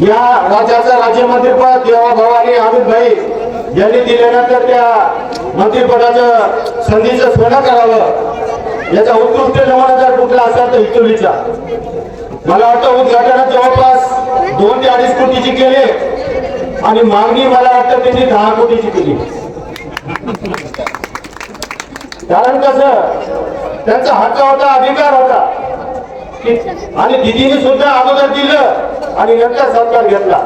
या राज्याचा राज्यमंत्रीपद देवा भवानी अमित भाई यांनी दिल्यानंतर त्या मंत्रिपदाचं संधीचं सोनं करावं. याचा उत्कृष्ट नमुना जर कुठला असेल तर हितोलीचा मला वाटतं उद्घाटनात जवळपास दोन ते अडीच कोटीची केले आणि मागणी मला वाटतं त्यांनी दहा कोटीची केली. कारण कसं त्यांचा हक्क होता अधिकार होता. आणि दिदीने सुद्धा अगोदर दिलं. आणि नंतर सरकार घेतला.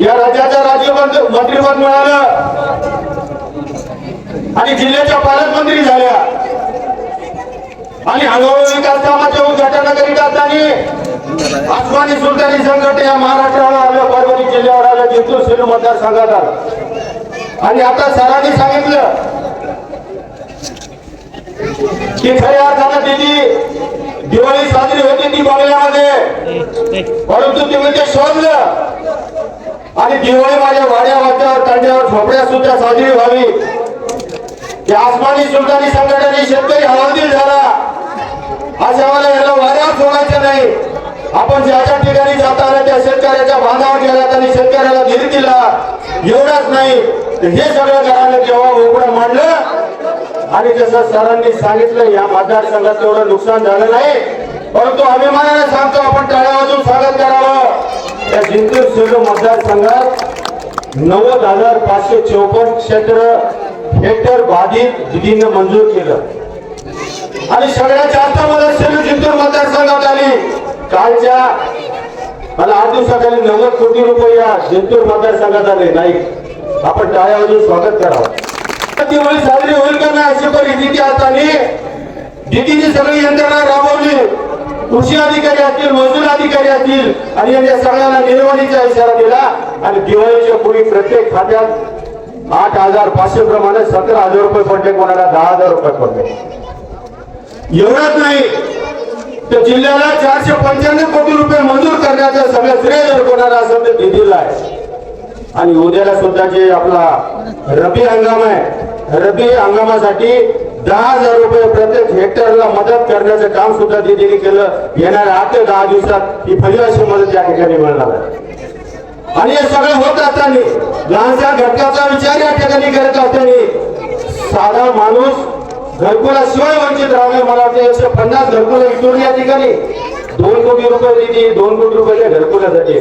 या राज्याचं राज्यमंत्री मंत्रिपद मिळालं. आणि जिल्ह्याच्या पालकमंत्री झाल्या. आणि हळूहळू विकास कामाच्या उद्घाटन करीत असताना आसमानी सुलतानी संकट या महाराष्ट्राला आलं परभणी जिल्ह्यावर आलं जिंतूर सेलू मतदारसंघात आलं. आणि आता सरांनी सांगितलं की खऱ्या अर्थानं दिदी दिवाळी साजरी होती ती बंगल्यामध्ये परंतु तुम्ही ते सोडलं आणि दिवाळी माझ्या वाड्यावर तांड्यावर झोपड्या सुद्धा साजरी व्हावी. या आसमानी सुलतानी संघटने शेतकरी हवालदिल झाला. अशा आम्हाला याला वाऱ्यावर सोडायचं नाही. आपण ज्या ज्या ठिकाणी जाताना त्या शेतकऱ्याच्या बांधावर गेला त्यांनी शेतकऱ्याला धीर दिला. एवढाच नाही. हे सगळं घरानं जेव्हा उघडं मांडलं आणि जसं सरांनी सांगितलं या मतदारसंघात एवढं नुकसान झालं नाही. परंतु अभिमानाने सांगतो जिंतूर सेलू मतदारसंघात नव्वद हजार पाचशे चौपन्न क्षेत्र हेक्टर बाधित दिदीनं मंजूर केलं. आणि सगळ्यात जास्त मला सेलू जिंतूर मतदारसंघात आली. कालच्या मला आठ दिवसाखाली नव्वद कोटी रुपये या जिंतूर मतदारसंघात आले. नाही आपण टाळ्यावरून स्वागत करावं. दिवाळी साजरी होईल का नाही अशी परिस्थिती असताना दिदीने सगळी यंत्रणा राबवली. कृषी अधिकारी असतील महसूल अधिकारी असतील आणि यांच्या सगळ्यांना निर्वाणीचा इशारा दिला. आणि दिवाळीच्या पूर्वी प्रत्येक खात्यात आठ हजार पाचशे प्रमाणे सतरा हजार रुपये पडले कोणाला दहा हजार रुपये पडले. एवढंच नाही तर जिल्ह्याला चारशे पंच्याण्णव कोटी रुपये मंजूर करण्याचं सगळं श्रेय जर कोणाला असेल तर दिदीला आहे. आणि उद्याला सुद्धा जे आपला रबी हंगाम आहे रबी हंगामासाठी दहा हजार रुपये प्रत्येक हेक्टरला मदत करण्याचं काम सुद्धा दिदीने केलं. येणाऱ्या आठ ते दहा दिवसात ही पहिली मदत या ठिकाणी मिळणार आहे. आणि हे सगळं होत असताना लहानशा घटकाचा विचार या ठिकाणी करत असताना साधा माणूस घरकुलाशिवाय वंचित राहणार मला वाटतं. एकशे पन्नास घरकुल इथून या ठिकाणी. दोन कोटी रुपये दिली दोन कोटी रुपये घरकुलासाठी.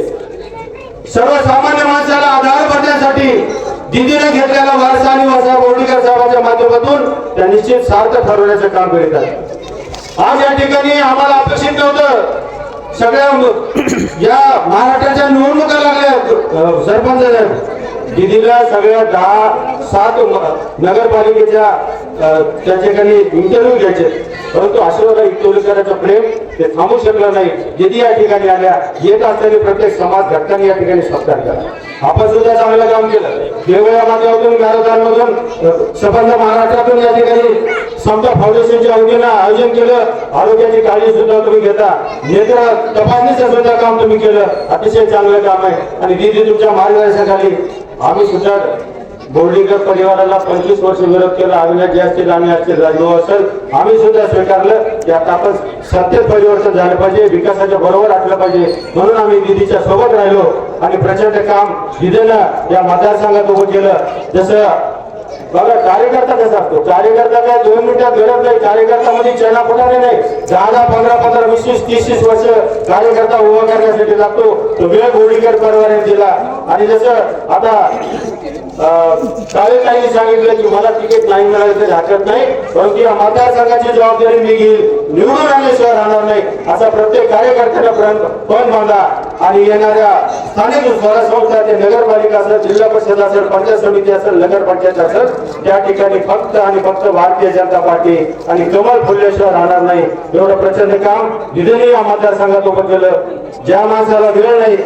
सर्वसामान्य माणसाला दिदीने घेतलेला वारसा आणि वारसा बोर्डीकर साहेबांच्या माध्यमातून त्या निश्चित सार्थ ठरवण्याचं काम करीत आहेत. आज या ठिकाणी आम्हाला अपेक्षित नव्हतं. सगळ्या या महाराष्ट्राच्या निवडणुका लागल्या. सरपंच साहेब. दिदीला सगळ्या दहा सात नगरपालिकेच्या त्या ठिकाणी इंटरव्ह्यू घ्यायचे. परंतु आशीर्वाद इटोलीकरांचं प्रेम ते थांबू शकलं नाही. दिदी या ठिकाणी आल्या येत असलेले प्रत्येक समाज घटकांनी या ठिकाणी सत्कार केला आपण सुद्धा चांगलं काम केलं. देवळ्या माध्यमातून मॅरेथॉनमधून संबंध महाराष्ट्रातून या ठिकाणी समता फाउंडेशनच्या वतीनं आयोजन केलं. आरोग्याची काळजी सुद्धा तुम्ही घेता. नेत्र तपासणीचं सुद्धा काम तुम्ही केलं. अतिशय चांगलं काम आहे. आणि दिदी तुमच्या मार्गदर्शनाखाली आम्ही सुद्धा बोर्डीकर परिवाराला पंचवीस वर्ष विरोध केला. अविनाश जे असतील आम्ही असतील राजभाऊ असेल आम्ही सुद्धा स्वीकारलं की आता आपण सत्तेत परिवर्तन झालं पाहिजे विकासाच्या बरोबर असलं पाहिजे. म्हणून आम्ही दिदीच्या सोबत राहिलो आणि प्रचंड काम दिदीनं या मतदारसंघात उभं केलं. जसं बघा कार्यकर्ता कसा असतो. कार्यकर्ता काय दोन मिनिटात गरज नाही. कार्यकर्ता मध्ये चैना फुटाने नाही. दहा दहा पंधरा पंधरा वीस वीस तीस तीस वर्ष कार्यकर्ता उभा करण्यासाठी लागतो. तो वेळ गोडीकर परवाने दिला. आणि जसं आता काळेताईंनी सांगितलं की मला तिकीट नाही मिळालं झाकत हरकत नाही परंतु या मतदारसंघाची जबाबदारी मी घेईल. निवडून आल्याशिवाय राहणार नाही असा प्रत्येक कार्यकर्त्याला पण बांधा. आणि येणाऱ्या स्थानिक स्वराज संस्था ते नगरपालिका असेल जिल्हा परिषद असेल पंचायत समिती असेल नगरपंचायत असेल त्या ठिकाणी फक्त आणि फक्त भारतीय जनता पार्टी आणि कमल फुलल्याशिवाय राहणार नाही. एवढं प्रचंड काम दिदीने या मतदारसंघात उभं केलं. ज्या माणसाला वेळ नाही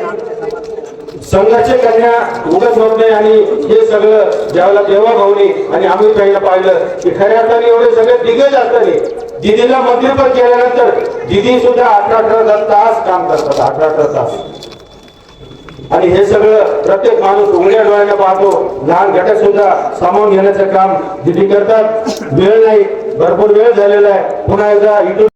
संघाचे करण्या उगत होत नाही आणि हे सगळं ज्यावेळेला देवा भाऊनी आणि आम्ही त्यांना पाहिलं की खऱ्या अर्थाने एवढे सगळे दिग्गज असताना दिदीला मंत्रिपद केल्यानंतर दिदी सुद्धा अठरा अठरा तास काम करतात अठरा अठरा तास. आणि हे सगळं प्रत्येक माणूस उघड्या डोळ्याने पाहतो. लहान घटक सुद्धा सामावून घेण्याचं काम दिदी करतात. वेळ नाही भरपूर वेळ झालेला आहे. पुन्हा एकदा इटू